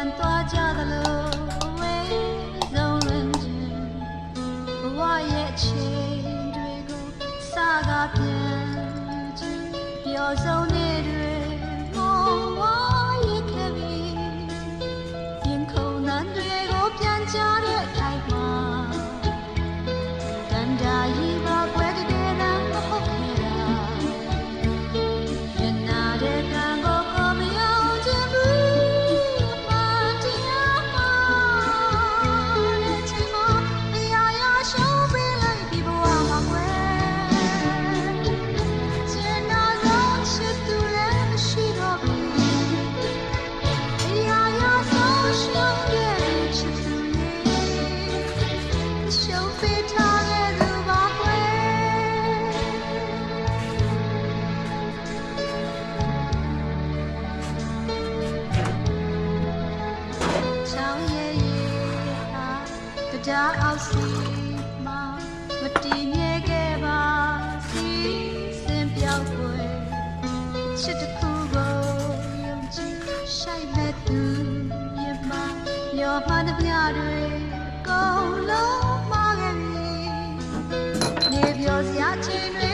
ပြန်သွားကြသလိုအဝေးဆုံးလွင်ခြင်းဘဝရဲ့ချိန်တွေကိုစကားပြန်ပြောဆုံးနေ တရားအောက်စီမှာမတည်မြဲခဲ့ပါစီစင်ပြောက်ွယ်ချစ်တစ်ခုကိုယုံကြည်ရှိုက်မဲ့သူမြင်မမျောမှန်းသမျှတွေအကုန်လုံးမှားခဲ့ပြီနေပြောစရာချိန်တွေ